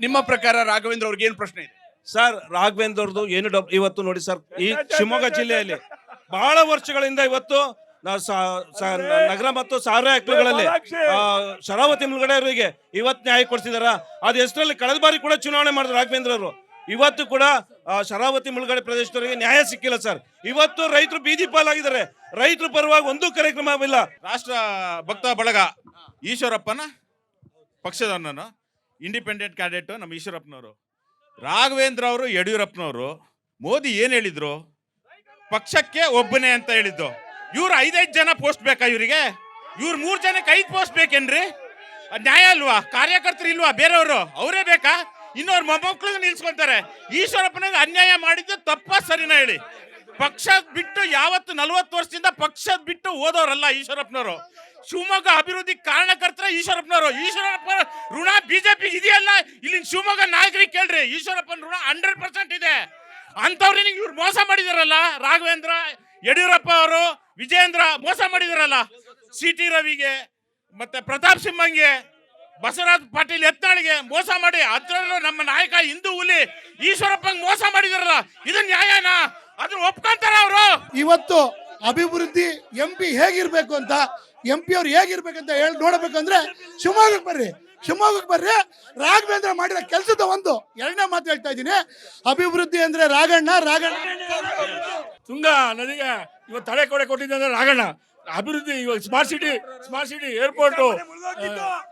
ನಿಮ್ಮ ಪ್ರಕಾರ ರಾಘವೇಂದ್ರ ಅವ್ರಿಗೆ ಏನು ಪ್ರಶ್ನೆ ಇದೆ? ಸರ್ ರಾಘವೇಂದ್ರ ಅವ್ರದ್ದು ಏನು ಡಬ್ ಇವತ್ತು ನೋಡಿ ಸರ್ ಈ ಶಿವಮೊಗ್ಗ ಜಿಲ್ಲೆಯಲ್ಲಿ ಬಹಳ ವರ್ಷಗಳಿಂದ ಇವತ್ತು ನಾವು ಸಾ- ಸಾ- ನಗರ ಮತ್ತು ಸಾವಿರ ಹಕ್ಕುಗಳಲ್ಲಿ ಶರಾವತಿ ಮುಳುಗಡೆ ಅವರಿಗೆ ಇವತ್ತು ನ್ಯಾಯ ಕೊಡ್ತಿದಾರ ಅದ್ ಹೆಸರಲ್ಲಿ ಕಳೆದ ಬಾರಿ ಕೂಡ ಚುನಾವಣೆ ಮಾಡಿದ್ರು ರಾಘವೇಂದ್ರ ಅವರು. ಇವತ್ತು ಕೂಡ ಶರಾವತಿ ಮುಳುಗಡೆ ಪ್ರದೇಶದವರಿಗೆ ನ್ಯಾಯ ಸಿಕ್ಕಿಲ್ಲ ಸರ್. ಇವತ್ತು ರೈತರು ಬೀದಿ ಪಾಲಾಗಿದ್ದಾರೆ. ರೈತರ ಪರವಾಗಿ ಒಂದು ಕಾರ್ಯಕ್ರಮವಿಲ್ಲ. ರಾಷ್ಟ್ರ ಭಕ್ತ ಬಳಗ ಈಶ್ವರಪ್ಪನ ಪಕ್ಷದವನನು ಇಂಡಿಪೆಂಡೆಂಟ್ ಕ್ಯಾಂಡಿಡೇಟು ನಮ್ಮ ಈಶ್ವರಪ್ಪನವರು. ರಾಘವೇಂದ್ರ ಅವರು ಯಡಿಯೂರಪ್ಪನವರು. ಮೋದಿ ಏನು ಹೇಳಿದರು? ಪಕ್ಷಕ್ಕೆ ಒಬ್ಬನೇ ಅಂತ ಹೇಳಿದ್ದು. ಇವ್ರು ಐದೈದು ಜನ ಪೋಸ್ಟ್ ಬೇಕಾ ಇವರಿಗೆ? ಇವ್ರು ಮೂರು ಜನಕ್ಕೆ ಐದು ಪೋಸ್ಟ್ ಬೇಕೇನ್ರಿ? ನ್ಯಾಯ ಅಲ್ವಾ? ಕಾರ್ಯಕರ್ತರು ಇಲ್ವಾ? ಬೇರೆಯವರು? ಅವರೇ ಬೇಕಾ? ಇನ್ನೊವ್ರ ಮೊಮ್ಮಕ್ಕಳು ನಿಲ್ಸ್ಕೊಂತಾರೆ. ಈಶ್ವರಪ್ಪನಿಗೆ ಅನ್ಯಾಯ ಮಾಡಿದ್ದು ತಪ್ಪ ಸರಿನಾ ಹೇಳಿ. ಪಕ್ಷ ಬಿಟ್ಟು ಯಾವತ್ತು ನಲವತ್ತು ವರ್ಷದಿಂದ ಪಕ್ಷ ಬಿಟ್ಟು ಓದೋರಲ್ಲ ಈಶ್ವರಪ್ಪನವರು. ಶಿವಮೊಗ್ಗ ಅಭಿವೃದ್ಧಿ ಕಾರಣಕರ್ತರ ಈಶ್ವರಪ್ಪನವರು. ಈಶ್ವರಪ್ಪ ಋಣ ಬಿಜೆಪಿ ಇದೆಯಲ್ಲ? ಇಲ್ಲಿನ ಶಿವಮೊಗ್ಗ ನಾಯಕರಿಗೆ ಕೇಳ್ರಿ. ಈಶ್ವರಪ್ಪನ ಋಣ ಹಂಡ್ರೆಡ್ ಪರ್ಸೆಂಟ್ ಇದೆ. ಅಂಥವ್ರಿಗೆ ಇವ್ರು ಮೋಸ ಮಾಡಿದಾರಲ್ಲ? ರಾಘವೇಂದ್ರ, ಯಡಿಯೂರಪ್ಪ ಅವರು, ವಿಜಯೇಂದ್ರ ಮೋಸ ಮಾಡಿದಾರಲ್ಲ? ಸಿ ಟಿ ರವಿಗೆ, ಮತ್ತೆ ಪ್ರತಾಪ್ ಸಿಂಹಂಗೆ, ಬಸವರಾಜ್ ಪಾಟೀಲ್ ಎತ್ನಾಳಿಗೆ ಮೋಸ ಮಾಡಿ, ಅದರಲ್ಲೂ ನಮ್ಮ ನಾಯಕ ಹಿಂದೂ ಹುಲಿ ಈಶ್ವರಪ್ಪಂಗೆ ಮೋಸ ಮಾಡಿದಾರಲ್ಲ? ಇದು ನ್ಯಾಯನಾ? ಅದ್ರ ಒಪ್ಕೊಂತಾರ ಅವರು? ಇವತ್ತು ಅಭಿವೃದ್ಧಿ ಎಂ ಪಿ ಹೇಗಿರ್ಬೇಕು ಅಂತ ಎಂ ಪಿ ಅವ್ರು ಹೇಗಿರ್ಬೇಕಂತ ಹೇಳಿ ನೋಡಬೇಕಂದ್ರೆ ಶಿವಮೊಗ್ಗಕ್ಕೆ ಬರ್ರಿ. ಶಿವಮೊಗ್ಗಕ್ಕೆ ಬರ್ರಿ. ರಾಘವೇಂದ್ರ ಮಾಡಿದ ಕೆಲಸದ ಒಂದು ಎರಡನೇ ಮಾತು ಹೇಳ್ತಾ ಇದ್ದೀನಿ. ಅಭಿವೃದ್ಧಿ ಅಂದ್ರೆ ರಾಘಣ್ಣ ರಾಘಣ್ಣ. ತುಂಗ ನದಿಗೆ ಇವತ್ತು ತಡೆ ಕೊಡೆ ಕೊಟ್ಟಿದ್ದೆ ಅಂದ್ರೆ ರಾಗಣ್ಣ ಅಭಿವೃದ್ಧಿ ಇವಾಗ smart city smart city airport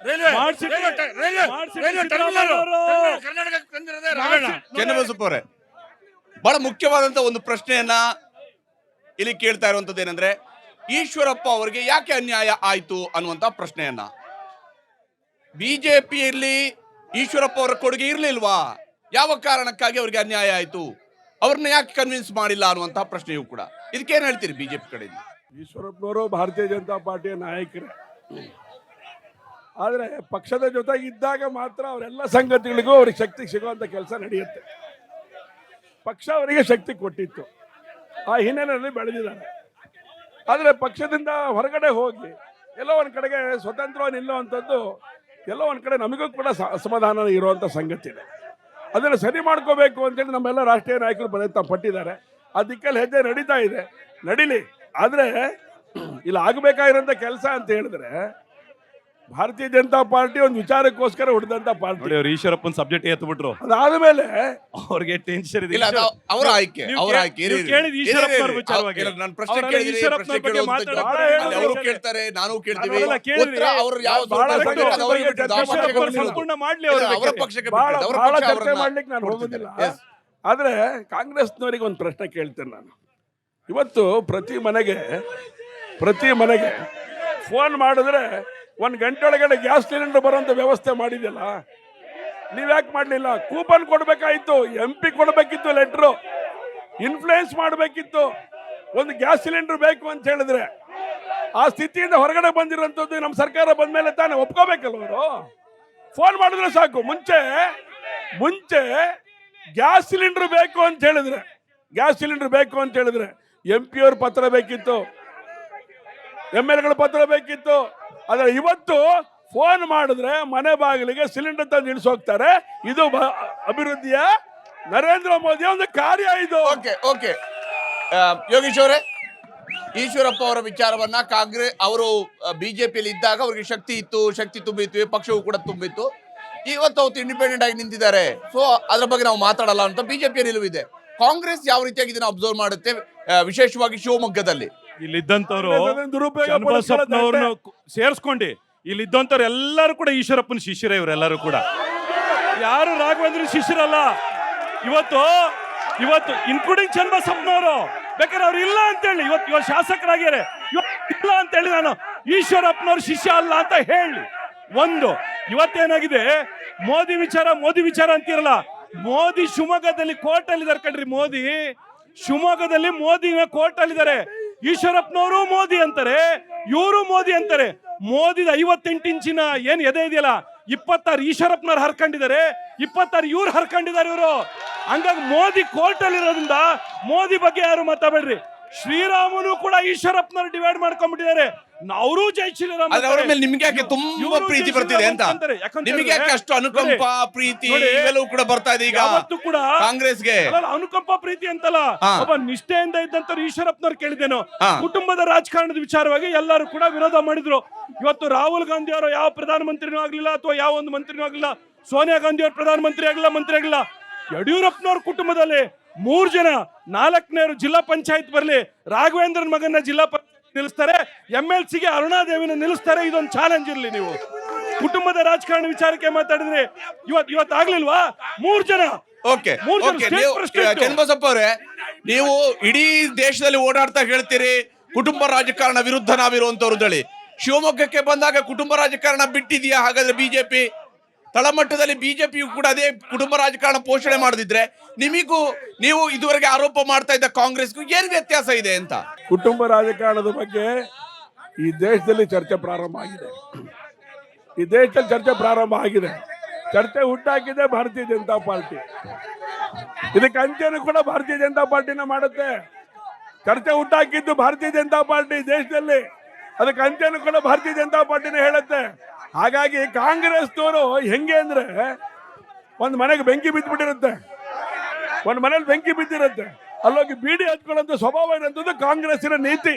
railway railway terminal Raganna ಅವರೇ ಬಹಳ ಮುಖ್ಯವಾದಂತ ಒಂದು ಪ್ರಶ್ನೆಯನ್ನ ಇಲ್ಲಿ ಕೇಳ್ತಾ ಇರುವಂತದ್ದು ಏನಂದ್ರೆ ಈಶ್ವರಪ್ಪ ಅವರಿಗೆ ಯಾಕೆ ಅನ್ಯಾಯ ಆಯಿತು ಅನ್ನುವಂತ ಪ್ರಶ್ನೆಯನ್ನ. ಬಿಜೆಪಿಯಲ್ಲಿ ಈಶ್ವರಪ್ಪ ಅವರ ಕೊಡುಗೆ ಇರಲಿಲ್ವಾ? ಯಾವ ಕಾರಣಕ್ಕಾಗಿ ಅವರಿಗೆ ಅನ್ಯಾಯ ಆಯಿತು? ಅವ್ರನ್ನ ಯಾಕೆ ಕನ್ವಿನ್ಸ್ ಮಾಡಿಲ್ಲ ಅನ್ನುವಂತಹ ಪ್ರಶ್ನೆಯೂ ಕೂಡ. ಇದಕ್ಕೇನು ಹೇಳ್ತೀರಿ ಬಿಜೆಪಿ ಕಡೆಯಿಂದ? ಈಶ್ವರಪ್ಪನವರು ಭಾರತೀಯ ಜನತಾ ಪಾರ್ಟಿಯ ನಾಯಕರೇ. ಆದರೆ ಪಕ್ಷದ ಜೊತೆಗೆ ಇದ್ದಾಗ ಮಾತ್ರ ಅವರೆಲ್ಲ ಸಂಗತಿಗಳಿಗೂ ಅವ್ರಿಗೆ ಶಕ್ತಿ ಸಿಗುವಂತ ಕೆಲಸ ನಡೆಯುತ್ತೆ. ಪಕ್ಷ ಅವರಿಗೆ ಶಕ್ತಿ ಕೊಟ್ಟಿತ್ತು. ಆ ಹಿನ್ನೆಲೆಯಲ್ಲಿ ಬೆಳೆದಿದ್ದಾರೆ. ಆದರೆ ಪಕ್ಷದಿಂದ ಹೊರಗಡೆ ಹೋಗಿ ಎಲ್ಲೋ ಒಂದು ಕಡೆಗೆ ಸ್ವತಂತ್ರವಾಗಿ ನಿಲ್ಲುವಂಥದ್ದು, ಎಲ್ಲೋ ಒಂದು ಕಡೆ ನಮಗೂ ಕೂಡ ಅಸಮಾಧಾನ ಇರುವಂಥ ಸಂಗತಿ ಇದೆ ಅದನ್ನು ಸರಿ ಮಾಡ್ಕೋಬೇಕು ಅಂತೇಳಿ ನಮ್ಮೆಲ್ಲ ರಾಷ್ಟ್ರೀಯ ನಾಯಕರು ಪ್ರಯತ್ನ ಪಟ್ಟಿದ್ದಾರೆ. ಆ ದಿಕ್ಕಲ್ಲಿ ಹೆಜ್ಜೆ ನಡೀತಾ ಇದೆ. ನಡೀಲಿ. ಆದರೆ, ಇಲ್ಲಿ, ಆಗಬೇಕಾಗಿರೋಂಥ ಕೆಲಸ ಅಂತ ಹೇಳಿದ್ರೆ ಭಾರತೀಯ ಜನತಾ ಪಾರ್ಟಿ ಒಂದು ವಿಚಾರಕ್ಕೋಸ್ಕರ ಹೊಡೆದಂತ ಪಾರ್ಟಿ ನೋಡಿ ಅವ್ರು ಈಶ್ವರಪ್ಪನ್ ಸಬ್ಜೆಕ್ಟ್ ಎತ್ತು ಬಿಟ್ರು ಅದಾದ್ಮೇಲೆ ಅವ್ರಿಗೆ ಟೆನ್ಷನ್ ಇದೆ ಇಲ್ಲ ಅದು ಅವರ ಆಯ್ಕೆ ನೀವು ಅವರ ಆಯ್ಕೆ ಕೇಳಿದ ಇರಿ, ಇರಿ, ಇರಿ. ವಿಚಾರವಾಗಿ. ಇಲ್ಲ, ನಾನು ಪ್ರಶ್ನೆ ಕೇಳಿದ್ರೆ ಈಶ್ವರಪ್ಪನ ಪ್ರಶ್ನೆ ಬಗ್ಗೆ ಕೇಳುವಂತ ಮಾತಾಡೋದು ಜವಾಬ್ದಾರಿ ಬಹಳ ಅಲ್ಲಿ ಅವರು ಹೇಳ್ತಾರೆ. ಕೇಳ್ತಾರೆ ನಾನು ಕೇಳ್ತೀವಿ. ಉತ್ತರ ಅವರು ಯಾವ ಬಹಳ ಬಗ್ಗೆ ಕೊಡ್ತಾರೆ, ಅವ್ರಿಗೆ ಬಿಟ್ಟಿದ್ದು, ಆ ಅವ್ರು ಬಿಟ್ಟಿದ್ದು. ಸಂಪೂರ್ಣ ಮಾಡ್ಲಿ ಇಲ್ಲ, ಅವ್ರ ಅವರ ಪಕ್ಷಕ್ಕೆ ಬಹಳ ಬಿಟ್ಟಿದ್ದು, ಅವರ ಬಹಳ ಪಕ್ಷ ಚರ್ಚೆ ಅವರನ್ನ ಮಾಡ್ಲಿಕ್ಕೆ ನಾನು. ಹೋಗೋದಿಲ್ಲ Yes. ಆದ್ರೆ ಕಾಂಗ್ರೆಸ್ನವರಿಗೆ ಒಂದು ಪ್ರಶ್ನೆ ಕೇಳ್ತೇನೆ ನಾನು ಇವತ್ತು ಪ್ರತಿ ಮನೆಗೆ ಪ್ರತಿ ಮನೆಗೆ ಫೋನ್ ಮಾಡಿದ್ರೆ ಒಂದು ಗಂಟೆ ಒಳಗಡೆ ಗ್ಯಾಸ್ ಸಿಲಿಂಡರ್ ಬರುವಂತ ವ್ಯವಸ್ಥೆ ಮಾಡಿದ್ಯಲ್ಲ? ನೀವ್ಯಾಕೆ ಮಾಡಲಿಲ್ಲ? ಕೂಪನ್ ಕೊಡಬೇಕಾಯಿತು ಎಂ ಪಿ ಕೊಡಬೇಕಿತ್ತು ಲೆಟ್ರು ಇನ್ಫ್ಲೂಯೆನ್ಸ್ ಮಾಡಬೇಕಿತ್ತು. ಒಂದು ಗ್ಯಾಸ್ ಸಿಲಿಂಡರ್ ಬೇಕು ಅಂತ ಹೇಳಿದ್ರೆ, ಆ ಸ್ಥಿತಿಯಿಂದ ಹೊರಗಡೆ ಬಂದಿರೋಂಥದ್ದು ನಮ್ಮ ಸರ್ಕಾರ ಬಂದ ಮೇಲೆ ತಾನೇ ಒಪ್ಕೋಬೇಕಲ್ಲ ಅವರು? ಫೋನ್ ಮಾಡಿದ್ರೆ ಸಾಕು. ಮುಂಚೆ ಮುಂಚೆ ಗ್ಯಾಸ್ ಸಿಲಿಂಡರ್ ಬೇಕು ಅಂತ ಹೇಳಿದ್ರೆ, ಗ್ಯಾಸ್ ಸಿಲಿಂಡರ್ ಬೇಕು ಅಂತ ಹೇಳಿದ್ರೆ ಎಂ ಪಿ ಅವ್ರ ಪತ್ರ ಬೇಕಿತ್ತು. ಎಂ ಎಲ್ಗಳ ಪತ್ರ ಬೇಕಿತ್ತು. ಆದ್ರೆ ಇವತ್ತು ಫೋನ್ ಮಾಡಿದ್ರೆ ಮನೆ ಬಾಗಿಲಿಗೆ ಸಿಲಿಂಡರ್ ತಂದು ನಿಲ್ಸೋಗ್ತಾರೆ ಇದು ಅಭಿವೃದ್ಧಿಯ ನರೇಂದ್ರ ಮೋದಿ ಒಂದು ಕಾರ್ಯ ಇದು. Okay okay. ಯೋಗೀಶ್ವರೇ ಈಶ್ವರಪ್ಪ ಅವರ ವಿಚಾರವನ್ನ ಕಾಂಗ್ರೆಸ್ ಅವರು ಬಿಜೆಪಿಯಲ್ಲಿ ಇದ್ದಾಗ ಅವರಿಗೆ ಶಕ್ತಿ ಇತ್ತು, ಶಕ್ತಿ ತುಂಬಿತ್ತು ಪಕ್ಷವು ಕೂಡ ತುಂಬಿತ್ತು. ಇವತ್ತು ಅವತ್ತು ಇಂಡಿಪೆಂಡೆಂಟ್ ಆಗಿ ನಿಂತಿದ್ದಾರೆ. ಸೊ ಅದ್ರ ಬಗ್ಗೆ ನಾವು ಮಾತಾಡಲ್ಲ ಅಂತ ಬಿಜೆಪಿಯ ನಿಲುವಿದೆ. ಕಾಂಗ್ರೆಸ್ ಯಾವ ರೀತಿಯಾಗಿ ಇದನ್ನ ಅಬ್ಸರ್ವ್ ಮಾಡುತ್ತೆ? ವಿಶೇಷವಾಗಿ ಶಿವಮೊಗ್ಗದಲ್ಲಿ. ಇಲ್ಲಿದ್ದಂತವ್ರು ಅದನ್ನ ದುರುಪಯೋಗ ಸೇರಿಸ್ಕೊಂಡು. ಇಲ್ಲಿದ್ದಂತವ್ರು ಎಲ್ಲರೂ ಕೂಡ ಈಶ್ವರಪ್ಪನ ಶಿಷ್ಯರೇ ಇವರೆಲ್ಲರೂ ಕೂಡ. ಯಾರು ರಾಘವೇಂದ್ರ ಶಿಷ್ಯರಲ್ಲ? ಇವತ್ತು ಇವತ್ತು ಇನ್ಕ್ಲೂಡಿಂಗ್ ಚನ್ನಬಸಪ್ಪನವರು ಬೇಕಾದ್ರೆ ಅವ್ರು ಇಲ್ಲ ಅಂತೇಳಿ ಇವತ್ತು ಇವಾಗ ಶಾಸಕರಾಗ್ಯಾರೆ ಇವತ್ತು ಇಲ್ಲ ಅಂತೇಳಿ ನಾನು ಈಶ್ವರಪ್ಪನವ್ರ ಶಿಷ್ಯ ಅಲ್ಲ ಅಂತ ಹೇಳಿ. ಒಂದು ಇವತ್ತೇನಾಗಿದೆ? ಮೋದಿ ವಿಚಾರ ಮೋದಿ ವಿಚಾರ ಅಂತಿರಲ್ಲ? ಮೋದಿ ಶಿವಮೊಗ್ಗದಲ್ಲಿ ಕೋರ್ಟ್ ಅಲ್ಲಿ ಇದಾರೆ ಕಣ್ರಿ ಮೋದಿ. ಶಿವಮೊಗ್ಗದಲ್ಲಿ ಮೋದಿನ ಕೋರ್ಟ್ ಅಲ್ಲಿದ್ದಾರೆ ಈಶ್ವರಪ್ಪನವರು ಮೋದಿ ಅಂತಾರೆ, ಇವರು ಮೋದಿ ಅಂತಾರೆ. ಮೋದಿದ ಐವತ್ತೆಂಟು ಇಂಚಿನ ಏನ್ ಎದೆ ಇದೆಯಲ್ಲ, ಇಪ್ಪತ್ತಾರು ಈಶ್ವರಪ್ಪನವ್ರು ಹರ್ಕೊಂಡಿದ್ದಾರೆ, ಇಪ್ಪತ್ತಾರು ಇವ್ರು ಹರ್ಕೊಂಡಿದ್ದಾರೆ ಇವರು. ಹಂಗಾಗಿ ಮೋದಿ ಕೋರ್ಟ್ ಅಲ್ಲಿ ಇರೋದ್ರಿಂದ ಮೋದಿ ಬಗ್ಗೆ ಯಾರು ಮಾತಾಡ್ಬೇಡ್ರಿ? ಶ್ರೀರಾಮನು ಕೂಡ ಈಶ್ವರಪ್ಪನವ್ರು ಡಿವೈಡ್ ಮಾಡ್ಕೊಂಡ್ಬಿಟ್ಟಿದ್ದಾರೆ. ಅವರು ಜೈ ಶ್ರೀರಾಮ್ ಆದ್ರೆ ಅವ್ರ ಮೇಲೆ ನಿಮ್ಗೆ ಯಾಕೆ ತುಂಬಾ ಪ್ರೀತಿ ಬರ್ತಿದೆ ಅಂತ? ನಿಮ್ಗೆ ಯಾಕೆ ಅಷ್ಟು ಅನುಕಂಪ ಪ್ರೀತಿ ಇವೆಲ್ಲವೂ ಕೂಡ ಬರ್ತಾ ಇದೆ ಈಗ ಅವತ್ತು ಕೂಡ ಕಾಂಗ್ರೆಸ್ಗೆ? ಅನುಕಂಪ ಪ್ರೀತಿ ಅಂತಲ್ಲ. ಒಬ್ಬ ನಿಷ್ಠೆಯಿಂದ ಇದ್ದಂತ ಈಶ್ವರಪ್ಪನವ್ರು ಕೇಳಿದ್ದೇನು ಕುಟುಂಬದ ರಾಜಕಾರಣದ ವಿಚಾರವಾಗಿ ಎಲ್ಲರೂ ಕೂಡ ವಿರೋಧ ಮಾಡಿದ್ರು. ಇವತ್ತು ರಾಹುಲ್ ಗಾಂಧಿ ಅವರು ಯಾವ ಪ್ರಧಾನಮಂತ್ರಿನೂ ಆಗ್ಲಿಲ್ಲ ಅಥವಾ ಯಾವ ಒಂದು ಮಂತ್ರಿನೂ ಆಗ್ಲಿಲ್ಲ ಸೋನಿಯಾ ಗಾಂಧಿ ಅವರು ಪ್ರಧಾನಮಂತ್ರಿ ಆಗಿಲ್ಲ ಮಂತ್ರಿ ಆಗಿಲ್ಲ ಯಡಿಯೂರಪ್ಪನವ್ರ ಕುಟುಂಬದಲ್ಲಿ ಮೂರ್ ಜನ ನಾಲ್ಕನೇರು ಜಿಲ್ಲಾ ಪಂಚಾಯತ್ ಬರಲಿ ರಾಘವೇಂದ್ರನ್ ಮಗನ ಜಿಲ್ಲಾ ನಿಲ್ಲಿಸ್ತಾರೆ. ಎಂ ಎಲ್ ಸಿಗೆ ಅರುಣಾದೇವಿನ ನಿಲ್ಲಿಸ್ತಾರೆ. ಇದೊಂದು ಚಾಲೆಂಜ್ ಇರಲಿ ನೀವು. ಕುಟುಂಬದ ರಾಜಕಾರಣ ವಿಚಾರಕ್ಕೆ ಮಾತಾಡಿದ್ರೆ ಇವತ್ ಇವತ್ತು ಆಗ್ಲಿಲ್ವಾ? ಮೂರ್ ಜನ. ಓಕೆ ಚನ್ನಬಸಪ್ಪ ಅವರೇ ನೀವು ಇಡೀ ದೇಶದಲ್ಲಿ ಓಡಾಡ್ತಾ ಹೇಳ್ತೀರಿ ಕುಟುಂಬ ರಾಜಕಾರಣ ವಿರುದ್ಧ ನಾವಿರುವಂತವ್ರು ಹೇಳಿ ಶಿವಮೊಗ್ಗಕ್ಕೆ ಬಂದಾಗ ಕುಟುಂಬ ರಾಜಕಾರಣ ಬಿಟ್ಟಿದೆಯಾ? ಹಾಗಾದ್ರೆ ಬಿಜೆಪಿ ತಳಮಟ್ಟದಲ್ಲಿ ಬಿಜೆಪಿಯು ಕೂಡ ಅದೇ ಕುಟುಂಬ ರಾಜಕಾರಣ ಪೋಷಣೆ ಮಾಡದಿದ್ರೆ ನಿಮಗೂ ನೀವು ಇದುವರೆಗೆ ಆರೋಪ ಮಾಡ್ತಾ ಇದ್ದ ಕಾಂಗ್ರೆಸ್ಗೂ ಏನ್ ವ್ಯತ್ಯಾಸ ಇದೆ ಅಂತ? ಕುಟುಂಬ ರಾಜಕಾರಣದ ಬಗ್ಗೆ ಈ ದೇಶದಲ್ಲಿ ಚರ್ಚೆ ಪ್ರಾರಂಭ ಆಗಿದೆ. ಈ ದೇಶದಲ್ಲಿ ಚರ್ಚೆ ಪ್ರಾರಂಭ ಆಗಿದೆ. ಚರ್ಚೆ ಹುಟ್ಟಾಕಿದೆ ಭಾರತೀಯ ಜನತಾ ಪಾರ್ಟಿ. ಇದಕ್ಕೆ ಅಂಚೆನೂ ಕೂಡ ಭಾರತೀಯ ಜನತಾ ಪಾರ್ಟಿನ ಮಾಡುತ್ತೆ. ಚರ್ಚೆ ಹುಟ್ಟಾಕಿದ್ದು ಭಾರತೀಯ ಜನತಾ ಪಾರ್ಟಿ ದೇಶದಲ್ಲಿ. ಅದಕ್ಕೆ ಅಂಚೆನೂ ಕೂಡ ಭಾರತೀಯ ಜನತಾ ಪಾರ್ಟಿನ ಹೇಳುತ್ತೆ. ಹಾಗಾಗಿ ಕಾಂಗ್ರೆಸ್ ಕಾಂಗ್ರೆಸ್ನವರು ಹೆಂಗೆ ಅಂದ್ರೆ ಒಂದು ಮನೆಗೆ ಬೆಂಕಿ ಬಿದ್ದುಬಿಟ್ಟಿರುತ್ತೆ ಒಂದು ಮನೇಲಿ ಬೆಂಕಿ ಬಿದ್ದಿರುತ್ತೆ. ಅಲ್ಲೋಗಿ ಬೀಡಿ ಹಚ್ಕೊಳ್ಳೋಂಥ ಸ್ವಭಾವ ಇರೋಂಥದ್ದು ಕಾಂಗ್ರೆಸ್ಸಿನ ನೀತಿ.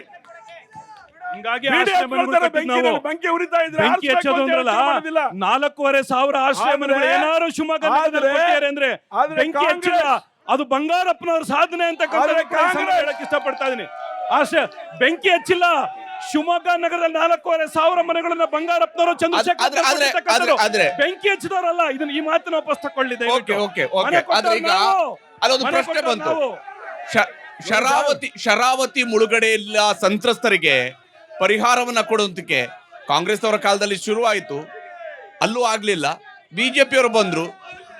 ನಾಲ್ಕೂವರೆ ಸಾವಿರ ಆಶ್ರಯ ಏನಾದ್ರು ಮನೆಗಳು ಏನಾರು ಶಿವಮೊಗ್ಗ ಆದ್ರೆ- ಅಂದ್ರೆ ಆದ್ರೆ ಬೆಂಕಿ ಹಚ್ಚಿಲ್ಲ. ಅದು ಬಂಗಾರಪ್ಪನವ್ರ ಸಾಧನೆ ಅಂತ ಹೇಳಕ್ ಇಷ್ಟಪಡ್ತಾ ಇದೀನಿ. ಆಶ್ರಯ ಬೆಂಕಿ ಹಚ್ಚಿಲ್ಲ. ಶಿವಮೊಗ್ಗ ನಗರದಲ್ಲಿ ನಾಲ್ಕೂವರೆ ಸಾವಿರ ಮನೆಗಳನ್ನ ಬಂಗಾರಪ್ಪನವರು ಚಂದ್ರಶೇಖರ್ ಆದ್ರೆ- ಬೆಂಕಿ ಹಚ್ಚಿದವರಲ್ಲ ಇದನ್ನ ಈ ಮಾತಿನ ವಾಪಸ್ ತಕೊಳ್ಳಿ ಓಕೆ ಓಕೆ ಓಕೆ. ಆದ್ರೆ ಈಗ ಅಲ್ಲೊಂದು ಪ್ರಶ್ನೆ ಬಂತು. ಶ- ಶರಾವತಿ ಶರಾವತಿ ಮುಳುಗಡೆ ಇಲ್ಲ ಸಂತ್ರಸ್ತರಿಗೆ ಪರಿಹಾರವನ್ನ ಕೊಡುವಂತಕ್ಕೆ ಕಾಂಗ್ರೆಸ್ನವರ ಕಾಲದಲ್ಲಿ ಶುರುವಾಯಿತು. ಅಲ್ಲೂ ಆಗ್ಲಿಲ್ಲ. ಬಿಜೆಪಿಯವರು ಬಂದ್ರು.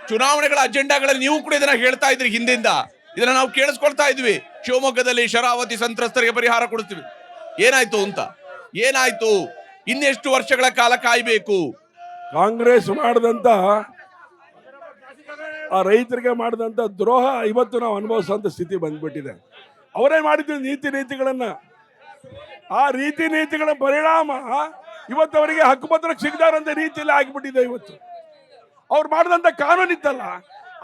ಚುನಾವಣೆಗಳ ಅಜೆಂಡಾಗಳಲ್ಲಿ ನೀವು ಕೂಡ ಇದನ್ನ ಹೇಳ್ತಾ ಇದ್ರಿ ಹಿಂದಿಂದ. ಇದನ್ನ ನಾವು ಕೇಳಿಸ್ಕೊಳ್ತಾ ಇದ್ವಿ. ಶಿವಮೊಗ್ಗದಲ್ಲಿ ಶರಾವತಿ ಸಂತ್ರಸ್ತರಿಗೆ ಪರಿಹಾರ ಕೊಡ್ತೀವಿ ಏನಾಯ್ತು ಅಂತ? ಏನಾಯ್ತು? ಇನ್ನೆಷ್ಟು ವರ್ಷಗಳ ಕಾಲ ಕಾಯ್ಬೇಕು? ಕಾಂಗ್ರೆಸ್ ಮಾಡಿದಂತ, ಆ ರೈತರಿಗೆ ಮಾಡಿದಂತ ದ್ರೋಹ ಇವತ್ತು ನಾವು ಅನುಭವಿಸುವಂತ ಸ್ಥಿತಿ ಬಂದ್ಬಿಟ್ಟಿದೆ. ಅವರೇ ಮಾಡಿದ್ದು ನೀತಿ ನೀತಿಗಳನ್ನ ಆ ರೀತಿ ನೀತಿಗಳ ಪರಿಣಾಮ, ಇವತ್ತು ಅವರಿಗೆ ಹಕ್ಕುಪತ್ರ ಸಿಗದಾರಂತ ರೀತಿಯಲ್ಲಿ ಆಗಿಬಿಟ್ಟಿದೆ ಇವತ್ತು. ಅವ್ರು ಮಾಡಿದಂತ ಕಾನೂನು ಇತ್ತಲ್ಲ,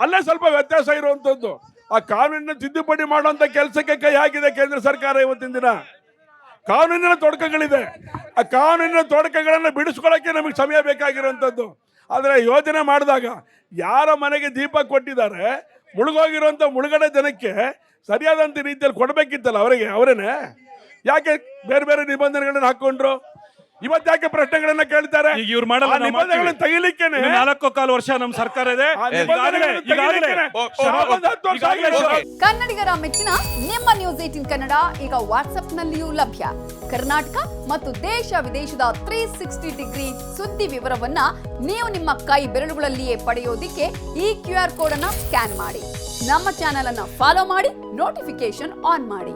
ಅಲ್ಲೇ ಸ್ವಲ್ಪ ವ್ಯತ್ಯಾಸ ಇರುವಂತದ್ದು. ಆ ಕಾನೂನಿನ ತಿದ್ದುಪಡಿ ಮಾಡುವಂತ ಕೆಲಸಕ್ಕೆ ಕೈ ಹಾಕಿದೆ ಕೇಂದ್ರ ಸರ್ಕಾರ ಇವತ್ತಿನ ದಿನ. ಕಾನೂನಿನ ತೊಡಕಗಳಿದೆ. ಆ ಕಾನೂನಿನ ತೊಡಕಗಳನ್ನು ಬಿಡಿಸ್ಕೊಳ್ಳೋಕೆ ನಮಗೆ ಸಮಯ ಬೇಕಾಗಿರುವಂಥದ್ದು. ಆದರೆ ಯೋಜನೆ ಮಾಡಿದಾಗ ಯಾರ ಮನೆಗೆ ದೀಪ ಕೊಟ್ಟಿದ್ದಾರೆ, ಮುಳುಗೋಗಿರುವಂಥ ಮುಳುಗಡೆ ಜನಕ್ಕೆ ಸರಿಯಾದಂಥ ರೀತಿಯಲ್ಲಿ ಕೊಡಬೇಕಿತ್ತಲ್ಲ ಅವರಿಗೆ, ಅವರೇನೆ? ಯಾಕೆ ಬೇರೆ ಬೇರೆ ನಿಬಂಧನೆಗಳನ್ನ ಹಾಕೊಂಡ್ರು? ಇವತ್ತು ಯಾಕೆ ಪ್ರಶ್ನೆಗಳನ್ನ ಕೇಳ್ತಾರೆ. ಈಗ ಇವ್ರು ಮಾಡಲ್ಲ, ನಾವು ನಿಬಂಧನೆಗಳನ್ನ ಮಾಡ್ತೀವಿ. ತೆಗಿಲಿಕ್ಕೇನೆ. ಇನ್ನು ನಾಲ್ಕು ಕಾಲು ವರ್ಷ ನಮ್ಮ ಸರ್ಕಾರ ಇದೆ. ಆ ಈಗಾಗಲೇ ನಿಬಂಧನೆಗಳನ್ನ ಈಗಾಗಲೇ ತೆಗಿಲಿಕ್ಕೇನೆ. ಓ, ಓ, ಶರಾಬ್ ಒಂದು ಹತ್ತು ವರ್ಷ ಈಗಾಗಲೇ ಆಗಿದೆ. ಓಕೆ. ಕನ್ನಡಿಗರ ಮೆಚ್ಚಿನ ನಿಮ್ಮ ನ್ಯೂಸ್ ಏಟಿನ್ ಕನ್ನಡ ಈಗ ವಾಟ್ಸ್ಆಪ್ನಲ್ಲಿಯೂ ಲಭ್ಯ. ಕರ್ನಾಟಕ ಮತ್ತು ದೇಶ ವಿದೇಶದ ತ್ರೀ ಸಿಕ್ಸ್ಟಿ ಡಿಗ್ರಿ ಸುದ್ದಿ ವಿವರವನ್ನ ನೀವು ನಿಮ್ಮ ಕೈ ಬೆರಳುಗಳಲ್ಲಿಯೇ ಪಡೆಯೋದಿಕ್ಕೆ ಈ ಕ್ಯೂ ಆರ್ ಕೋಡ್ ಅನ್ನ ಸ್ಕ್ಯಾನ್ ಮಾಡಿ. ನಮ್ಮ ಚಾನೆಲ್ ಅನ್ನ ಫಾಲೋ ಮಾಡಿ ನೋಟಿಫಿಕೇಶನ್ ಆನ್ ಮಾಡಿ.